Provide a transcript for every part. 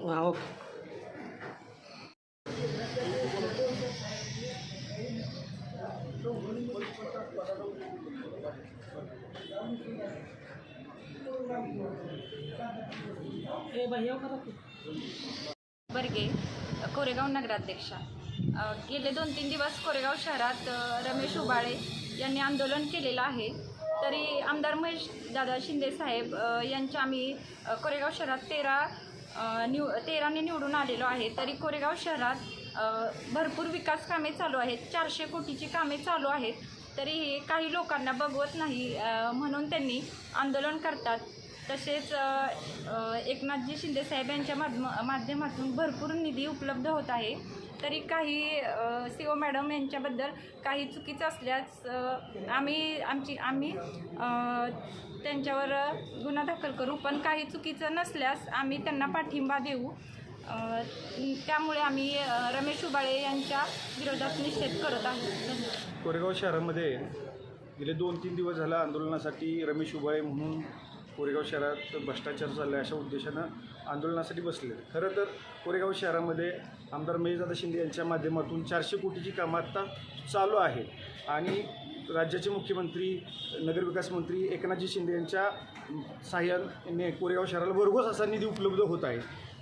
हा बर्गे कोरेगाव नगराध्यक्षा. गेले दोन तीन दिवस कोरेगाव शहरात रमेश उबाळे यांनी आंदोलन केलेलं आहे. तरी आमदार महेश दादा शिंदे साहेब यांच्या आम्ही कोरेगाव शहरात तेरा अ, निव तेराने निवडून आलेलो आहे. तरी कोरेगाव शहरात भरपूर विकास कामे चालू आहेत. चारशे कोटीची कामे चालू आहेत. तरी हे काही लोकांना बघवत नाही म्हणून त्यांनी आंदोलन करतात. तसेच अ, अ, एकनाथजी शिंदेसाहेब यांच्या माध्यम माध्यमातून भरपूर निधी उपलब्ध होत आहे. तरी काही सी ओ मॅडम यांच्याबद्दल काही चुकीचं असल्यास आम्ही आमची आम्ही त्यांच्यावर गुन्हा दाखल करू. पण काही चुकीचं नसल्यास आम्ही त्यांना पाठिंबा देऊ. त्यामुळे आम्ही रमेश उबाळे यांच्या विरोधात निषेध करत आहोत. कोरेगाव शहरामध्ये गेले दोन तीन दिवस झालं आंदोलनासाठी रमेश उबाळे म्हणून कोरेगाव शहरात भ्रष्टाचार चालला आहे अशा उद्देशानं आंदोलनासाठी बसले खरं तर कोरेगाव शहरामध्ये आमदार महेशदादा शिंदे यांच्या माध्यमातून चारशे कोटीची कामं आत्ता चालू आहे आणि राज्याचे मुख्यमंत्री नगरविकास मंत्री एकनाथजी शिंदे यांच्या साह्याने कोरेगाव शहराला भरघोस असा निधी उपलब्ध होत आहे.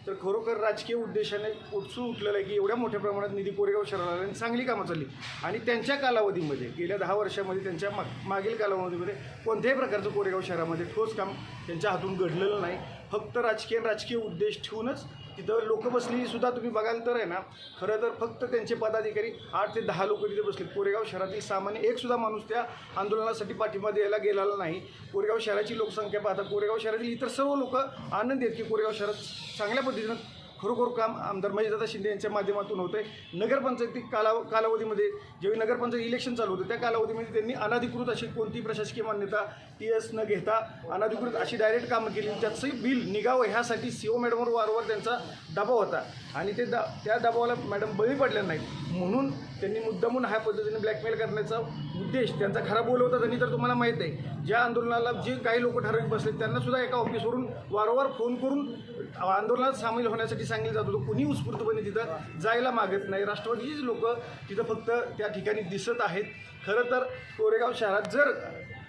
तर खरोखर राजकीय उद्देशाने उठसून उठलेलं आहे की एवढ्या मोठ्या प्रमाणात निधी कोरेगाव शहराला आला आणि चांगली कामं चालली. आणि त्यांच्या कालावधीमध्ये गेल्या दहा वर्षामध्ये त्यांच्या माग मागील कालावधीमध्ये कोणत्याही प्रकारचं कोरेगाव शहरामध्ये ठोस काम त्यांच्या हातून घडलेलं नाही. फक्त राजकीय राजकीय उद्देश ठेवूनच तिथं लोक बसली सुद्धा तुम्ही बघाल तर आहे ना खरं तर फक्त त्यांचे पदाधिकारी आठ ते दहा लोक तिथे बसले कोरेगाव शहरातील सामान्य एक सुद्धा माणूस त्या आंदोलनासाठी पाठिंबा द्यायला गेलेला नाही. कोरेगाव शहराची लोकसंख्या पाहता कोरेगाव शहरातील इतर सर्व लोक आनंद आहेत की कोरेगाव शहरात चांगल्या पद्धतीनं खरोखर काम आमदार महेशदादा शिंदे यांच्या माध्यमातून होतं आहे नगरपंचायती काला कालावधीमध्ये ज्यावेळी नगरपंचायत इलेक्शन चालू होतं त्या कालावधीमध्ये त्यांनी अनधिकृत अशी कोणती प्रशासकीय मान्यता टी एस न घेता अनधिकृत अशी डायरेक्ट कामं केली. त्याचंही बिल निघावं ह्यासाठी सी ओ मॅडमवर वारंवार त्यांचा दबाव होता. आणि ते दा त्या दबावाला मॅडम बळी पडल्या नाहीत. म्हणून त्यांनी मुद्दामून ह्या पद्धतीने ब्लॅकमेल करण्याचा उद्देश त्यांचा खरा बोल होता त्यांनी तर तुम्हाला माहीत आहे. ज्या आंदोलनाला जे काही लोक ठरवून बसले त्यांनासुद्धा एका ऑफिसवरून वारंवार फोन करून आंदोलनात सामील होण्यासाठी सांगितलं जात होतं. कुणी उत्स्फूर्तपणे तिथं जायला मागत नाही. राष्ट्रवादीचीच लोक तिथं फक्त त्या ठिकाणी दिसत आहेत. खरं तर कोरेगाव शहरात जर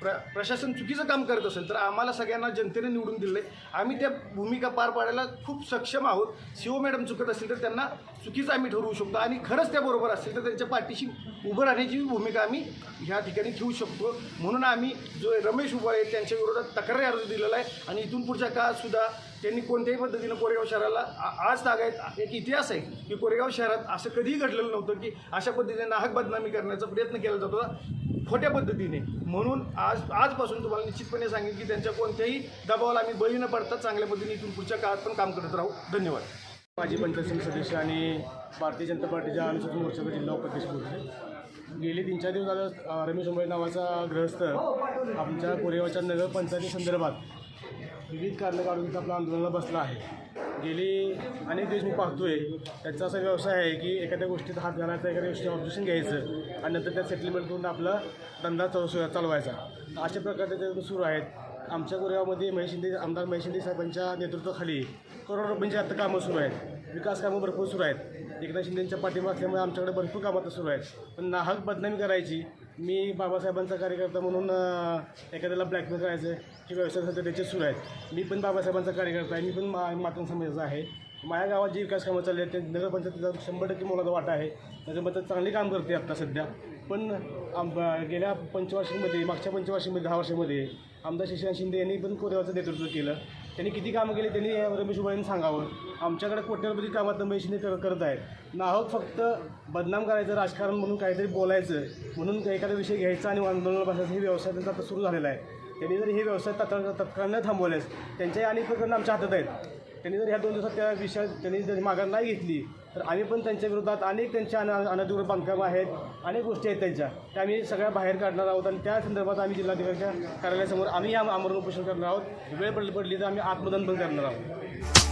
प्र प्रशासन चुकीचं काम करत असेल तर आम्हाला सगळ्यांना जनतेने निवडून दिलं आहे आम्ही त्या भूमिका पार पाडायला खूप सक्षम आहोत. शिव मॅडम चुकत असतील तर त्यांना चुकीचं आम्ही ठरवू शकतो आणि खरंच त्या बरोबर असतील तर त्यांच्या पाठीशी उभं राहण्याची भूमिका आम्ही ह्या ठिकाणी ठेवू शकतो. म्हणून आम्ही जो रमेश उबाळे आहेत त्यांच्या विरोधात तक्रारी अर्ज दिलेला आहे आणि इथून पुढच्या काळातसुद्धा त्यांनी कोणत्याही पद्धतीनं कोरेगाव शहराला आ- आज तागायत एक इतिहास आहे की कोरेगाव शहरात असं कधीही घडलेलं नव्हतं की अशा पद्धतीने नाहक बदनामी करण्याचा प्रयत्न केला जात होता. खोट्या पद्धतीने. म्हणून आज आजपासून तुम्हाला निश्चितपणे सांगेन की त्यांच्या कोणत्याही दबावाला आम्ही बळी न पडता चांगल्या पद्धतीने इथून पुढच्या काळात पण काम करत राहू. धन्यवाद. माजी पंचायत समिती सदस्य आणि भारतीय जनता पार्टीच्या अनुसूचित मोर्चाचा जिल्हा उपाध्यक्ष होते गेले तीन चार दिवस आता रमेश उंबळे नावाचा ग्रहस्थ आमच्या कोरेगावच्या नगरपंचायती संदर्भात विविध कारणं काढून तिथं आपलं आंदोलनाला बसला आहे. गेली अनेक दिवस मी पाहतोय त्याचा असा व्यवसाय आहे की एखाद्या गोष्टीत हात घालायचा एखाद्या गोष्टी ऑब्जेक्शन घ्यायचं आणि नंतर त्या सेटलमेंट करून आपला धंदा चालू चालवायचा. अशा प्रकारचे ते सुरू आहेत. आमच्या कोरेगावमध्ये महेश शिंदे आमदार महेश शिंदे साहेबांच्या नेतृत्वाखाली करोड रुपयांची आता कामं सुरू आहेत. विकास कामं भरपूर सुरू आहेत. एकनाथ शिंदेच्या पाठिंबा असल्यामुळे आमच्याकडे भरपूर कामं आता सुरू आहेत. पण नाहक बदनामी करायची मी बाबासाहेबांचा कार्यकर्ता म्हणून एखाद्याला ब्लॅकमेल करायचं हे व्यवसाय सध्या त्याचे सुरू आहेत. मी पण बाबासाहेबांचा कार्यकर्ता आहे मी पण मा मातंग समाजाचा आहे. माझ्या गावात जी विकास कामं चालली आहेत ते नगरपंचायतीचा शंभर टक्के मोलाचा वाटा आहे. नगरपंचायत चांगली काम करते आत्ता सध्या. पण आम गेल्या पंचवार्षिकमध्ये मागच्या पंचवार्षिकमध्ये दहा वर्षामध्ये आमदार शशिकांत शिंदे यांनी पण कोरेगावचं नेतृत्व केलं. त्यांनी किती कामं केली त्यांनी रमेश उबाळींनी सांगावं. आमच्याकडे कोट्यवधी कामात रमेश कर करत आहेत. नाहक फक्त बदनाम करायचं राजकारण म्हणून काहीतरी बोलायचं म्हणून एखादा विषय घ्यायचा आणि आंदोलन बसायचं हे व्यवसाय त्यांचा आता सुरू झालेला आहे. त्यांनी जर हे व्यवसाय तत्काळ तत्काळ न थांबवल्यास त्यांच्याही अनेक प्रकरणं आमच्या हातात आहेत. त्यांनी जर ह्या दोन दिवसात त्या विषय त्यांनी जर माघार नाही घेतली तर आम्ही पण त्यांच्या विरोधात अनेक त्यांच्या अना अनधिकृत बांधकामं आहेत अनेक गोष्टी आहेत त्यांच्या. त्या आम्ही सगळ्या बाहेर काढणार आहोत आणि त्या संदर्भात आम्ही जिल्हाधिकाऱ्याच्या कार्यालयासमोर आम्ही आम- आमरण उपोषण करणार आहोत. वेळ पडली पडली तर आम्ही आत्मदन पण करणार आहोत.